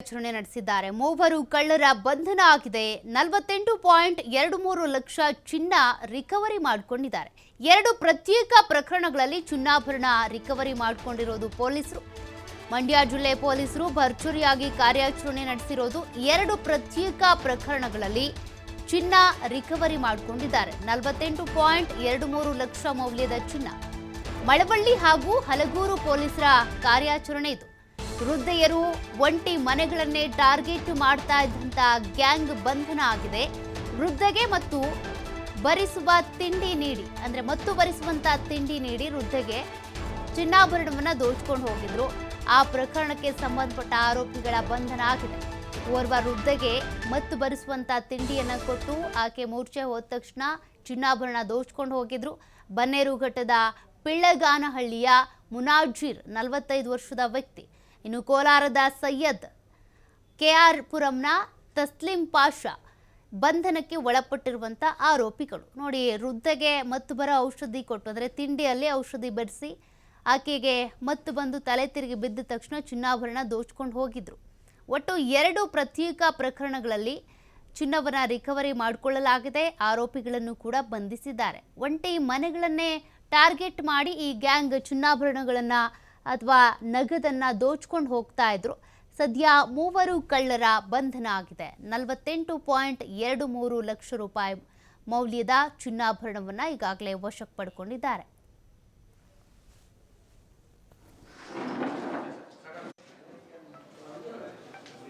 ಕಾರ್ಯಾಚರಣೆ ನಡೆಸಿದ್ದಾರೆ. ಮೂವರು ಕಳ್ಳರ ಬಂಧನ ಆಗಿದೆ. ನಲವತ್ತೆಂಟು ಪಾಯಿಂಟ್ ಎರಡು ಮೂರು ಲಕ್ಷ ಚಿನ್ನ ರಿಕವರಿ ಮಾಡಿಕೊಂಡಿದ್ದಾರೆ. ಎರಡು ಪ್ರತ್ಯೇಕ ಪ್ರಕರಣಗಳಲ್ಲಿ ಚಿನ್ನಾಭರಣ ರಿಕವರಿ ಮಾಡಿಕೊಂಡಿರೋದು ಪೊಲೀಸರು. ಮಂಡ್ಯ ಜಿಲ್ಲೆ ಪೊಲೀಸರು ಭರ್ಜರಿಯಾಗಿ ಕಾರ್ಯಾಚರಣೆ ನಡೆಸಿರೋದು ಎರಡು ಪ್ರತ್ಯೇಕ ಪ್ರಕರಣಗಳಲ್ಲಿ ಚಿನ್ನ ರಿಕವರಿ ಮಾಡಿಕೊಂಡಿದ್ದಾರೆ. ನಲವತ್ತೆಂಟು ಪಾಯಿಂಟ್ ಎರಡು ಮೂರು ಲಕ್ಷ ಮೌಲ್ಯದ ಚಿನ್ನ. ಮಳವಳ್ಳಿ ಹಾಗೂ ಹಲಗೂರು ಪೊಲೀಸರ ಕಾರ್ಯಾಚರಣೆ ಇದು. ವೃದ್ಧೆಯರು ಒಂಟಿ ಮನೆಗಳನ್ನೇ ಟಾರ್ಗೆಟ್ ಮಾಡ್ತಾ ಇದ್ದಂಥ ಗ್ಯಾಂಗ್ ಬಂಧನ ಆಗಿದೆ. ವೃದ್ಧಗೆ ಮತ್ತು ಭರಿಸುವ ತಿಂಡಿ ನೀಡಿ, ಅಂದ್ರೆ ಮತ್ತು ಬರಿಸುವಂತ ತಿಂಡಿ ನೀಡಿ ವೃದ್ಧೆಗೆ ಚಿನ್ನಾಭರಣವನ್ನ ದೋಚ್ಕೊಂಡು ಹೋಗಿದ್ರು. ಆ ಪ್ರಕರಣಕ್ಕೆ ಸಂಬಂಧಪಟ್ಟ ಆರೋಪಿಗಳ ಬಂಧನ ಆಗಿದೆ. ಓರ್ವ ವೃದ್ಧೆಗೆ ಮತ್ತು ಬರಿಸುವಂತ ತಿಂಡಿಯನ್ನ ಕೊಟ್ಟು ಆಕೆ ಮೂರ್ಛೆ ಹೋದ ತಕ್ಷಣ ಚಿನ್ನಾಭರಣ ದೋಚ್ಕೊಂಡು ಹೋಗಿದ್ರು. ಬನ್ನೇರುಘಟ್ಟದ ಪಿಳ್ಳಗಾನಹಳ್ಳಿಯ ಮುನಾಜೀರ್ ನಲವತ್ತೈದು ವರ್ಷದ ವ್ಯಕ್ತಿ. ಇನ್ನು ಕೋಲಾರದ ಸೈಯದ್ ಕೆಆರ್ ಪುರಂನ ತಸ್ಲಿಂ ಪಾಷಾ ಬಂಧನಕ್ಕೆ ಒಳಪಟ್ಟಿರುವಂಥ ಆರೋಪಿಗಳು. ನೋಡಿ, ವೃದ್ಧಗೆ ಮತ್ತು ಬರೋ ಔಷಧಿ ಕೊಟ್ಟು, ಅಂದರೆ ತಿಂಡಿಯಲ್ಲಿ ಔಷಧಿ ಬೆರೆಸಿ ಆಕೆಗೆ ಮತ್ತು ಬಂದು ತಲೆ ತಿರುಗಿ ಬಿದ್ದ ತಕ್ಷಣ ಚಿನ್ನಾಭರಣ ದೋಚ್ಕೊಂಡು ಹೋಗಿದ್ರು. ಒಟ್ಟು ಎರಡು ಪ್ರತ್ಯೇಕ ಪ್ರಕರಣಗಳಲ್ಲಿ ಚಿನ್ನವನ್ನು ರಿಕವರಿ ಮಾಡಿಕೊಳ್ಳಲಾಗಿದೆ. ಆರೋಪಿಗಳನ್ನು ಕೂಡ ಬಂಧಿಸಿದ್ದಾರೆ. ಒಂಟಿ ಮನೆಗಳನ್ನೇ ಟಾರ್ಗೆಟ್ ಮಾಡಿ ಈ ಗ್ಯಾಂಗ್ ಚಿನ್ನಾಭರಣಗಳನ್ನು ಅಥವಾ ನಗದನ್ನ ದೋಚ್ಕೊಂಡು ಹೋಗ್ತಾ ಇದ್ರು. ಸದ್ಯ ಮೂವರು ಕಳ್ಳರ ಬಂಧನ ಆಗಿದೆ. ನಲವತ್ತೆಂಟು ಪಾಯಿಂಟ್ ಎರಡು ಮೂರು ಲಕ್ಷ ರೂಪಾಯಿ ಮೌಲ್ಯದ ಚಿನ್ನಾಭರಣವನ್ನು ಈಗಾಗಲೇ ವಶಕ್ಕೆ ಪಡ್ಕೊಂಡಿದ್ದಾರೆ.